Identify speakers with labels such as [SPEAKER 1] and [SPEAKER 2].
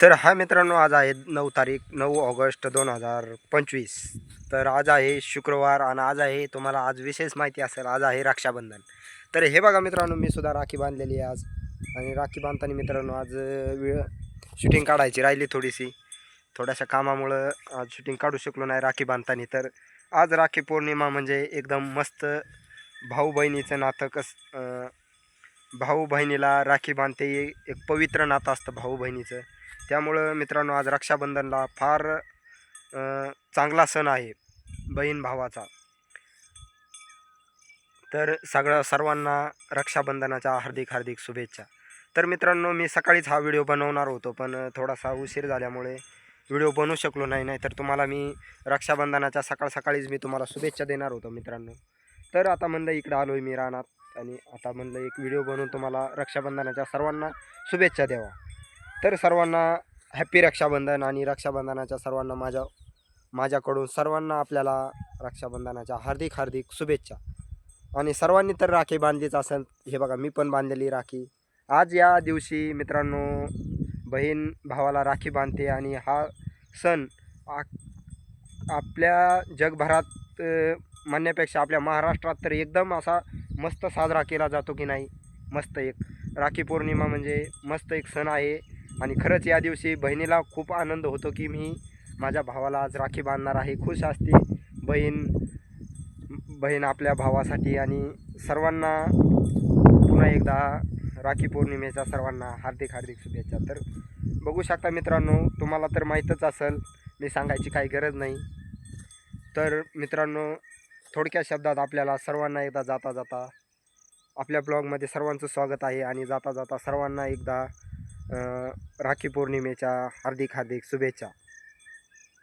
[SPEAKER 1] तर हा मित्रांनो आज आहे नऊ तारीख नऊ ऑगस्ट दोन हजार पंचवीस. तर आज आहे शुक्रवार आणि आज आहे तुम्हाला आज विशेष माहिती असेल आज आहे रक्षाबंधन. तर हे बघा मित्रांनो मी सुद्धा राखी बांधलेली आहे आज. आणि राखी बांधताना मित्रांनो आज वेळ शूटिंग काढायची राहिली थोडीशी. थोड्याशा कामामुळं आज शूटिंग काढू शकलो नाही राखी बांधताना. तर आज राखी पौर्णिमा म्हणजे एकदम मस्त भाऊ बहिणीचं नातं कसं भाऊ बहिणीला राखी बांधते एक पवित्र नातं असतं भाऊ बहिणीचं. त्यामुळं मित्रांनो आज रक्षाबंधनला फार चांगला सण आहे बहीण भावाचा. तर सगळं सर्वांना रक्षाबंधनाच्या हार्दिक हार्दिक शुभेच्छा. तर मित्रांनो मी सकाळीच हा व्हिडिओ बनवणार होतो पण थोडासा उशीर झाल्यामुळे व्हिडिओ बनवू शकलो नाही नाही तर तुम्हाला मी रक्षाबंधनाच्या सकाळ सकाळीच मी तुम्हाला शुभेच्छा देणार होतो मित्रांनो. तर आता म्हणलं इकडं आलो आहे मी रानात आणि आता म्हणलं एक व्हिडिओ बनवून तुम्हाला रक्षाबंधनाच्या सर्वांना शुभेच्छा द्यावा. तर सर्वांना हॅपी रक्षाबंधन आणि रक्षाबंधनाच्या सर्वांना माझ्या माझ्याकडून सर्वांना आपल्याला रक्षाबंधनाच्या हार्दिक हार्दिक शुभेच्छा. आणि सर्वांनी तर राखी बांधलीच असेल. हे बघा मी पण बांधलेली राखी. आज या दिवशी मित्रांनो बहीण भावाला राखी बांधते आणि हा सण आ- आपल्या जगभरात म्हणण्यापेक्षा आपल्या महाराष्ट्रात तर एकदम असा मस्त साजरा केला जातो की नाही? मस्त एक. राखी पौर्णिमा म्हणजे मस्त एक सण आहे. आणि खरंच या दिवशी बहिणीला खूप आनंद होतो की मी माझ्या भावाला आज राखी बांधणार आहे. खुश असते. बहीण बहीण आपल्या भावासाठी आणि सर्वांना पुन्हा एकदा राखी पौर्णिमेचा सर्वांना हार्दिक हार्दिक शुभेच्छा. तर बघू शकता मित्रांनो तुम्हाला तर माहीतच असेल मी सांगायची काही गरज नाही. तर मित्रांनो थोडक्या शब्दात आपल्याला सर्वांना एकदा जाता जाता आपल्या ब्लॉगमध्ये सर्वांचं स्वागत आहे आणि जाता जाता सर्वांना एकदा राखी पौर्णिमेच्या हार्दिक हार्दिक शुभेच्छा.